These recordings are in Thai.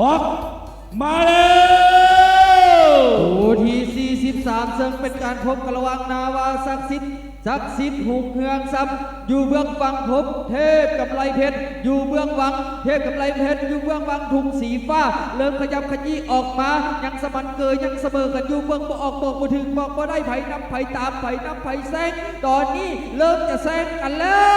ออกมาแล้วคู่ที่ 43 ซึ่งเป็นการพบกันระหว่างนาวาศักดิ์สิทธิ์ศักดิ์สิทธิ์หุกเฮืองซ้ำอยู่เบื้องฝั่งพบเทพกับไรเพชรอยู่เบื้องวัง เทพกับไรเพชรอยู่เบื้องวังถุงสีฟ้า เริ่มขยับขยี้ออกมายังสมันเกยยังเสมอกันอยู่เบื้องบ่ออกบอกบ่ถึงบอกบ่ได้ไผ่นำไผ่ตามไผ่นำไผ่แซงตอนนี้เริ่มจะแซงกันแล้ว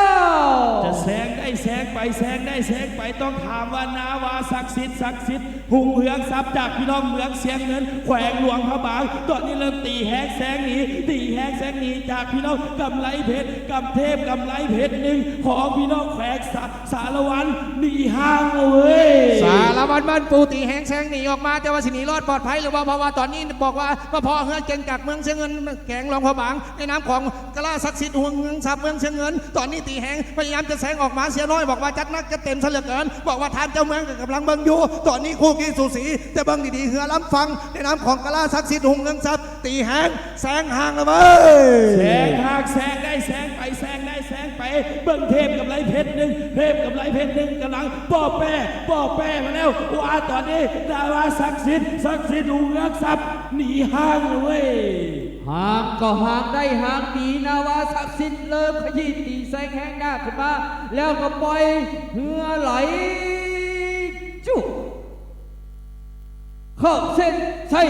แสงได้แสงไปแสงได้แสงไปต้องถามว่านาวาศักดิ์สิทธิ์ศักดิ์สิทธิ์หุงเหืองทรัพย์จากพี่น้องเมืองเสียงเงินแขวงหลวงพระบางตอนนี้เริ่มตีแหกแสงหนีตีแหกแสงหนีจากพี่น้องกำไรเพชรกำเทพกำไรเพชรหนึ่งของพี่น้องแขวงสารวันหนีห่างเอาเว้ยสา วัตรบ้านปูตีแหงแซงหนีออกมาแต่ว่าสิหนีรอดปลอดภัยหรือว่าเพราะว่าตอนนี้บอกว่าก็พอเฮือเก่งกักเมืองเชียงเงินแข็งรองพอบางในน้ำของกล้าศักดิ์สิทธิ์ห่วงเมืองทรัพย์เมืองเชียงเงิน ตอนนี้ตีแหงพยายามจะแซงออกมาเสียน้อยบอกว่าจัดนักจะเต็มเหลือเกิน บอกว่าทานเจ้าเมืองกำลังเบิ่งอยู่ตอนนี้คู่กี้สูสีแต่เบิ่งดีๆเฮือล้ำฟังในน้ำของกล้าศักดิ์สิทธิ์ห่วงเมืองทรัพย์ตีแหงแซงห่างแล้วเว้ยแซงห่ากแซงได้แซงไปแซงได้แซงไปเบิ้งเทพกับไรเพชรหนึ่งเทพกับไรเพชรหนึ่งกำลังป้อแป้ป้อแป้ แล้วว่าตอนนี้ดาราศักดิ์สิทธิ์ศักดิ์สิทธิ์หูเงือกทรัพย์หนีห้างเลยเว้ยห่างก็ห่างได้ห่างดีนาวาศักดิ์สิทธิ์เริ่มขยี้ตีแสงแห้งหน้าขึ้นมาแล้วก็ปล่อยเหือไหลจุ๊เข้าเส้นใช่